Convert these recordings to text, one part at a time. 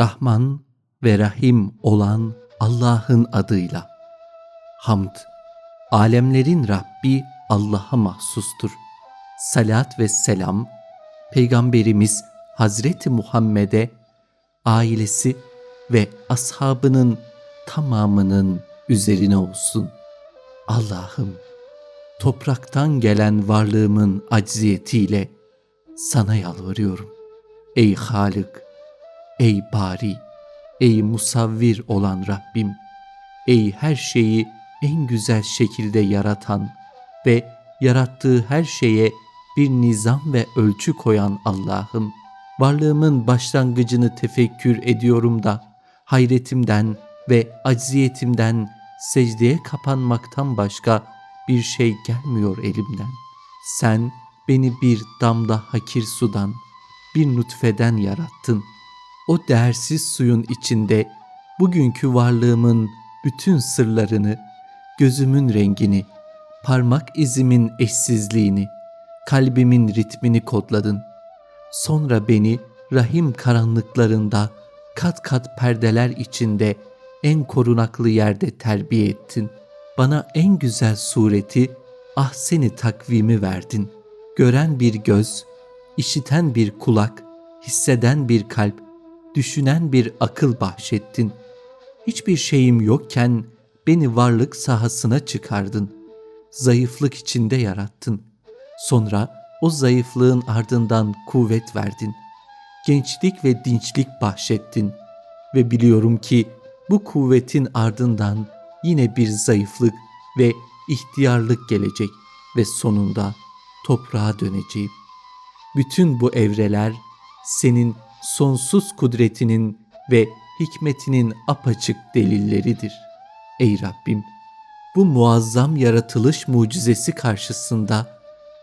Rahman ve Rahim olan Allah'ın adıyla. Hamd, alemlerin Rabbi Allah'a mahsustur. Salat ve selam, Peygamberimiz Hazreti Muhammed'e, ailesi ve ashabının tamamının üzerine olsun. Allah'ım, topraktan gelen varlığımın acziyetiyle sana yalvarıyorum. Ey Halık, ey Bari, ey Musavvir olan Rabbim, ey her şeyi en güzel şekilde yaratan ve yarattığı her şeye bir nizam ve ölçü koyan Allah'ım, varlığımın başlangıcını tefekkür ediyorum da hayretimden ve acziyetimden secdeye kapanmaktan başka bir şey gelmiyor elimden. Sen beni bir damla hakir sudan, bir nutfeden yarattın. O değersiz suyun içinde bugünkü varlığımın bütün sırlarını, gözümün rengini, parmak izimin eşsizliğini, kalbimin ritmini kodladın. Sonra beni rahim karanlıklarında kat kat perdeler içinde en korunaklı yerde terbiye ettin. Bana en güzel sureti, ah seni takvimi verdin. Gören bir göz, işiten bir kulak, hisseden bir kalp, düşünen bir akıl bahşettin. Hiçbir şeyim yokken beni varlık sahasına çıkardın. Zayıflık içinde yarattın. Sonra o zayıflığın ardından kuvvet verdin. Gençlik ve dinçlik bahşettin. Ve biliyorum ki bu kuvvetin ardından yine bir zayıflık ve ihtiyarlık gelecek ve sonunda toprağa döneceğim. Bütün bu evreler senin sonsuz kudretinin ve hikmetinin apaçık delilleridir. Ey Rabbim, bu muazzam yaratılış mucizesi karşısında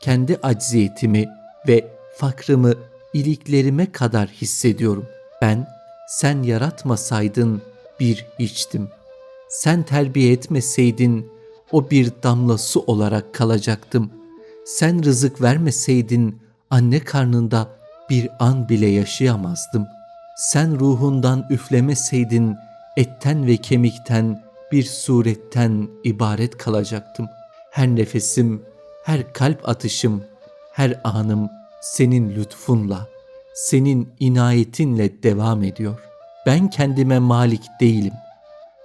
kendi acziyetimi ve fakrımı iliklerime kadar hissediyorum. Ben sen yaratmasaydın bir hiçtim. Sen terbiye etmeseydin o bir damla su olarak kalacaktım. Sen rızık vermeseydin anne karnında bir an bile yaşayamazdım. Sen ruhundan üflemeseydin etten ve kemikten bir suretten ibaret kalacaktım. Her nefesim, her kalp atışım, her anım senin lütfunla, senin inayetinle devam ediyor. Ben kendime malik değilim.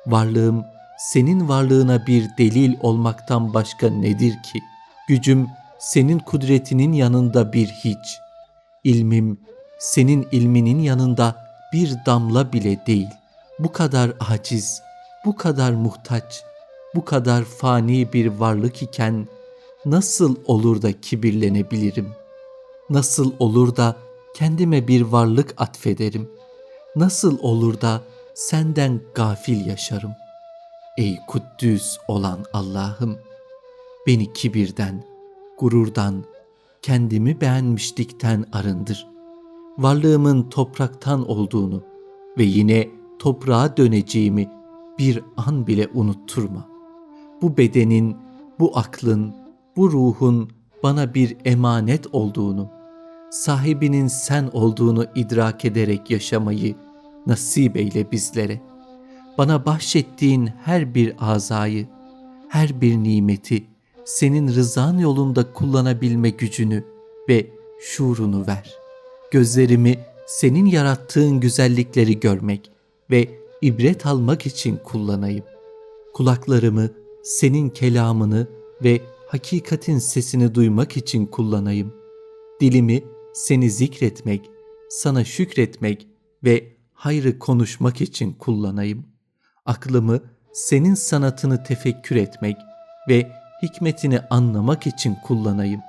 Varlığım senin varlığına bir delil olmaktan başka nedir ki? Gücüm senin kudretinin yanında bir hiç. İlmim senin ilminin yanında bir damla bile değil. Bu kadar aciz, bu kadar muhtaç, bu kadar fani bir varlık iken nasıl olur da kibirlenebilirim? Nasıl olur da kendime bir varlık atfederim? Nasıl olur da senden gafil yaşarım? Ey Kuddüs olan Allah'ım, beni kibirden, gururdan, kendimi beğenmişlikten arındır. Varlığımın topraktan olduğunu ve yine toprağa döneceğimi bir an bile unutturma. Bu bedenin, bu aklın, bu ruhun bana bir emanet olduğunu, sahibinin sen olduğunu idrak ederek yaşamayı nasip eyle bizlere. Bana bahşettiğin her bir azayı, her bir nimeti senin rızan yolunda kullanabilme gücünü ve şuurunu ver. Gözlerimi senin yarattığın güzellikleri görmek ve ibret almak için kullanayım. Kulaklarımı senin kelamını ve hakikatin sesini duymak için kullanayım. Dilimi seni zikretmek, sana şükretmek ve hayrı konuşmak için kullanayım. Aklımı senin sanatını tefekkür etmek ve hikmetini anlamak için kullanayım.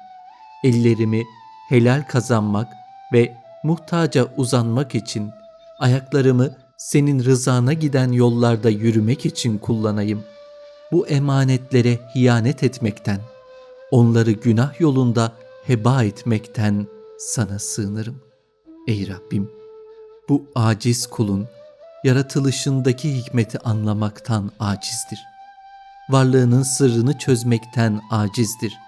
Ellerimi helal kazanmak ve muhtaca uzanmak için, ayaklarımı senin rızana giden yollarda yürümek için kullanayım. Bu emanetlere hiyanet etmekten, onları günah yolunda heba etmekten sana sığınırım. Ey Rabbim, bu aciz kulun yaratılışındaki hikmeti anlamaktan acizdir. Varlığının sırrını çözmekten acizdir.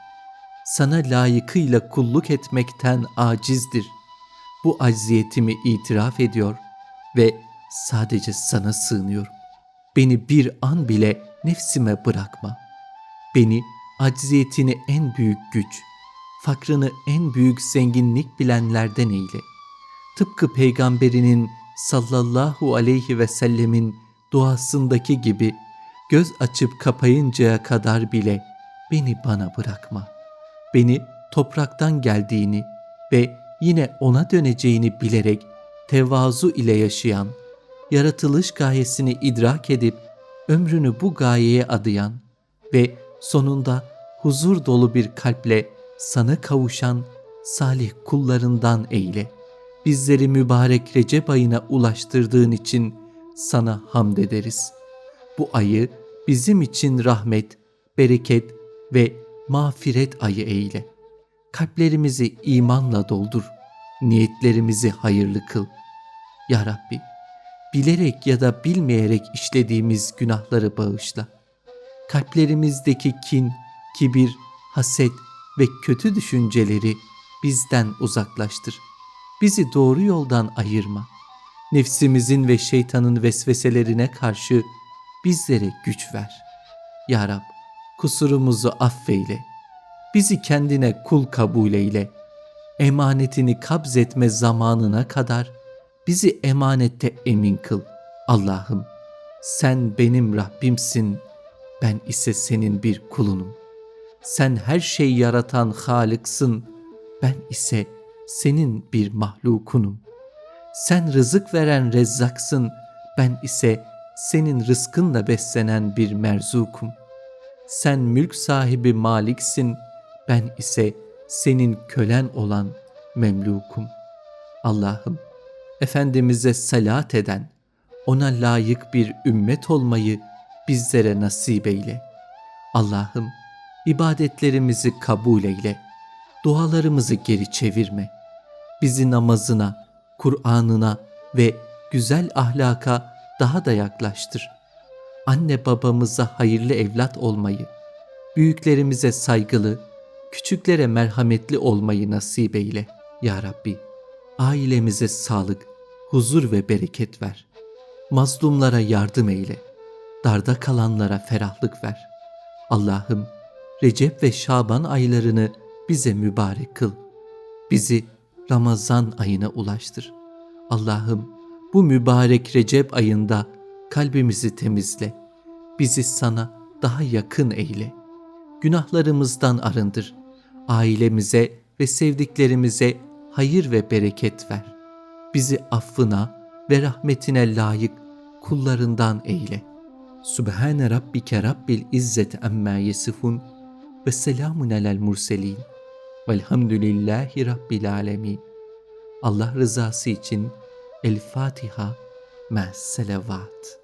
Sana layıkıyla kulluk etmekten acizdir. Bu acziyetimi itiraf ediyor ve sadece sana sığınıyorum. Beni bir an bile nefsime bırakma. Beni acziyetini en büyük güç, fakrını en büyük zenginlik bilenlerden eyle. Tıpkı peygamberinin sallallahu aleyhi ve sellemin duasındaki gibi göz açıp kapayıncaya kadar bile beni bana bırakma. Beni topraktan geldiğini ve yine ona döneceğini bilerek tevazu ile yaşayan, yaratılış gayesini idrak edip ömrünü bu gayeye adayan ve sonunda huzur dolu bir kalple sana kavuşan salih kullarından eyle. Bizleri mübarek Recep ayına ulaştırdığın için sana hamd ederiz. Bu ayı bizim için rahmet, bereket ve mağfiret ayı eyle. Kalplerimizi imanla doldur, niyetlerimizi hayırlı kıl. Ya Rabbi, bilerek ya da bilmeyerek işlediğimiz günahları bağışla. Kalplerimizdeki kin, kibir, haset ve kötü düşünceleri bizden uzaklaştır. Bizi doğru yoldan ayırma. Nefsimizin ve şeytanın vesveselerine karşı bizlere güç ver. Ya Rab, kusurumuzu affeyle. Bizi kendine kul kabul eyle. Emanetini kabzetme zamanına kadar bizi emanette emin kıl. Allah'ım sen benim Rabbimsin, ben ise senin bir kulunum. Sen her şeyi yaratan Halıksın, ben ise senin bir mahlukunum. Sen rızık veren rezzaksın, ben ise senin rızkınla beslenen bir merzukum. Sen mülk sahibi maliksin, ben ise senin kölen olan memlukum. Allah'ım, Efendimiz'e salat eden, ona layık bir ümmet olmayı bizlere nasip eyle. Allah'ım, ibadetlerimizi kabul eyle, dualarımızı geri çevirme. Bizi namazına, Kur'an'ına ve güzel ahlaka daha da yaklaştır. Anne babamıza hayırlı evlat olmayı, büyüklerimize saygılı, küçüklere merhametli olmayı nasip eyle ya Rabbi. Ailemize sağlık, huzur ve bereket ver. Mazlumlara yardım eyle. Darda kalanlara ferahlık ver. Allah'ım Recep ve Şaban aylarını bize mübarek kıl. Bizi Ramazan ayına ulaştır. Allah'ım bu mübarek Recep ayında kalbimizi temizle. Bizi sana daha yakın eyle. Günahlarımızdan arındır. Ailemize ve sevdiklerimize hayır ve bereket ver. Bizi affına ve rahmetine layık kullarından eyle. Sübhane Rabbike Rabbil İzzet Amma Yesifun ve selamun alel murselin. Velhamdülillahi Rabbil Alemin. Allah rızası için الفاتحة مع السلوات.